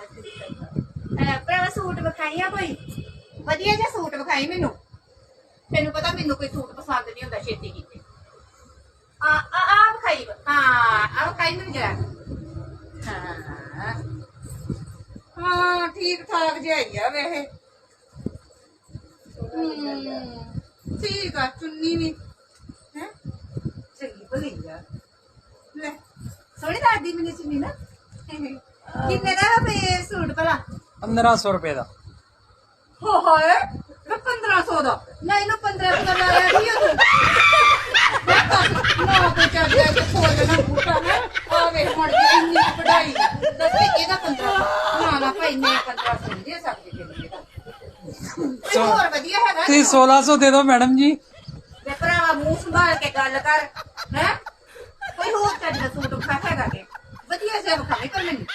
ਅਹ suit ਵਿਖਾਈ ਆ ਕੋਈ? ਵਧੀਆ ਜਿਹਾ ਸੂਟ ਵਿਖਾਈ ਮੈਨੂੰ। ਤੈਨੂੰ ਪਤਾ ਮੈਨੂੰ ਕੋਈ ਸੂਟ ਪਸੰਦ ਨਹੀਂ ਹੁੰਦਾ ਛੇਤੀ ਕੀਤੇ। ਆ ਆ ਆ ਵਿਖਾਈ ਹਾਂ, ਆ ਵਿਖਾਈ ਮੈਨੂੰ ਜਰਾ। ਹਾਂ। ਹਾਂ ਠੀਕ ਠਾਕ ਜਿਹਾ ਹੀ ਆ ਵੇਹੇ ਠੀਕ ਆ, ਚੁੰਨੀ ਵੀ। ਹੈ? ਚੰਗੀ ਭਲੀ ਆ। ਲੈ, ਸੋਹਣੀ ਲੱਗਦੀ ਮੈਨੂੰ ਚੁੰਨੀ ਨਾ। ਕਿੰਨੇ ਦਾ ਵਾ ਪੇ ਸੂਟ ਭਲਾ? 1500 ਰੁਪਏ ਦਾ। ਹੋ ਹੋਏ 1500 ਦਾ। ਨਹੀਂ ਇਹਨੂੰ 1500 ਦਾ ਲਾਇਆ ਨਹੀਂ ਉਹ ਨਾ ਕੋ ਚੱਲਿਆ ਕਿ ਖੋਲਣਾ ਬੂਟਾ ਨਾ। ਆ ਵੇ ਹੁਣ ਦੀ ਇੰਨੀ ਕੁ ਪੜਾਈ ਦੱਸ ਵੀ ਇਹਦਾ 1500 ਨਾ ਨਾ ਭਾਈ ਮੈਂ 1500 ਨਹੀਂ ਦੇ ਸਕਦੀ ਕੋਈ ਹੋਰ ਵਧੀਆ ਹੈਗਾ। ਤੁਸੀਂ 1600 ਦੇ ਦਿਓ ਮੈਡਮ ਜੀ। ਤੇ ਭਰਾਵਾ ਮੂੰਹ ਸੰਭਾਲ ਕੇ ਗੱਲ ਕਰ ਹੈ? ਕੋਈ ਹੋਰ ਚੱਜ ਦਾ ਸੂਟ ਹੈਗਾ ਕਿ? ਵਧੀਆ ਜਿਹਾ ਵਿਖਾਵੇ ਕਰ ਮੈਨੂੰ।